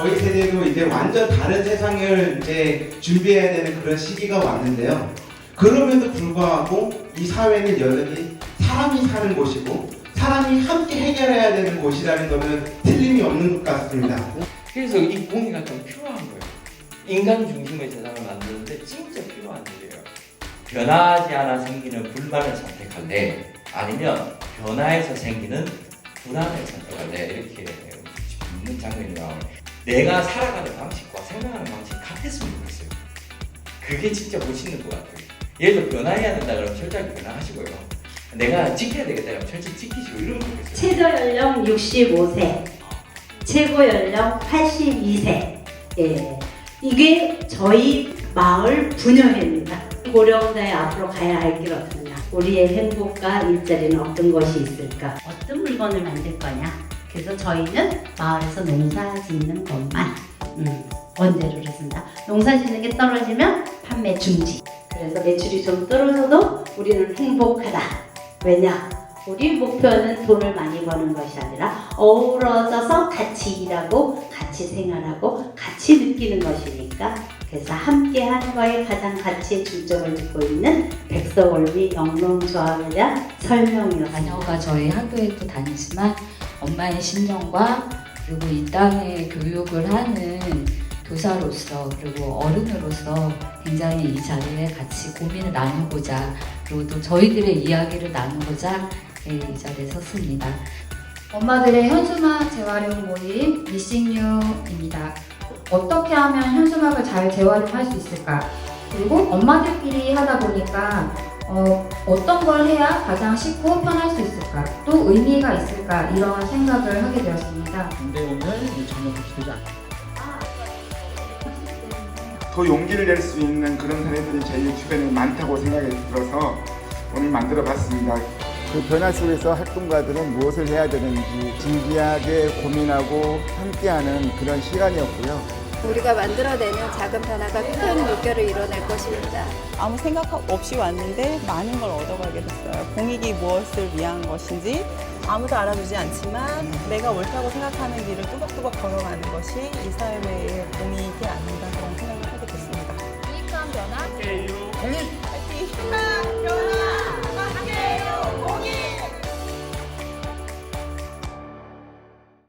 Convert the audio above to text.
저희 세대도 이제 완전 다른 세상을 이제 준비해야 되는 그런 시기가 왔는데요. 그럼에도 불구하고 이 사회는 여전히 사람이 사는 곳이고 사람이 함께 해결해야 되는 곳이라는 것은 틀림이 없는 것 같습니다. 그래서 이 공의가 좀 필요한 거예요. 인간 중심의 세상을 만드는데 진짜 필요한 일이에요. 변하지 않아 생기는 불만을 선택할래? 아니면 변화해서 생기는 불안을 선택할래? 이렇게 묻는 장면이 나와요. 내가 살아가는 방식과 생각하는 방식이 같았으면 좋겠어요. 그게 진짜 멋있는 것 같아요. 예를 들어 변화해야 된다 그러면 철저하게 변화하시고요. 내가 지켜야 되겠다 그러면 철저히 지키시고 이러면 좋겠어요. 최저 연령 65세, 최고 연령 82세. 예. 이게 저희 마을 분녀회입니다. 고령자의 앞으로 가야 할길 없느냐. 우리의 행복과 일자리는 어떤 것이 있을까? 어떤 물건을 만들 거냐. 그래서 저희는 마을에서 농사 짓는 것만 음, 원재료를 쓴다. 농사 짓는 게 떨어지면 판매 중지. 그래서 매출이 좀 떨어져도 우리는 행복하다. 왜냐? 우리 목표는 돈을 많이 버는 것이 아니라 어우러져서 같이 일하고 같이 생활하고 같이 느끼는 것이니까 그래서 함께 하는 거에 가장 가치에 중점을 두고 있는 백서월미 영농조합에 대한 설명이었습니다. 자녀가 저희 학교에도 다니지만 엄마의 신념과 그리고 이 땅에 교육을 하는 교사로서 그리고 어른으로서 굉장히 이 자리에 같이 고민을 나누고자 그리고 또 저희들의 이야기를 나누고자 예, 이 자리에 섰습니다. 엄마들의 현수막 재활용 모임 미싱유입니다. 어떻게 하면 현수막을 잘 재활용할 수 있을까? 그리고 엄마들끼리 하다 보니까 어, 어떤 걸 해야 가장 쉽고 편할 수 있을까? 또 의미가 있을까? 이런 생각을 하게 되었습니다. 군대원을 전혀 비치되지 않습니다. 더 용기를 낼 수 있는 그런 사례들이 저희 주변에 많다고 생각이 들어서 오늘 만들어 봤습니다. 그 변화 속에서 활동가들은 무엇을 해야 되는지 진지하게 고민하고 함께하는 그런 시간이었고요. 우리가 만들어내는 작은 변화가 큰 물결을 이뤄낼 것입니다. 아무 생각 없이 왔는데 많은 걸 얻어가게 됐어요. 공익이 무엇을 위한 것인지 아무도 알아주지 않지만 내가 옳다고 생각하는 길을 뚜벅뚜벅 걸어가는 것이 이 삶의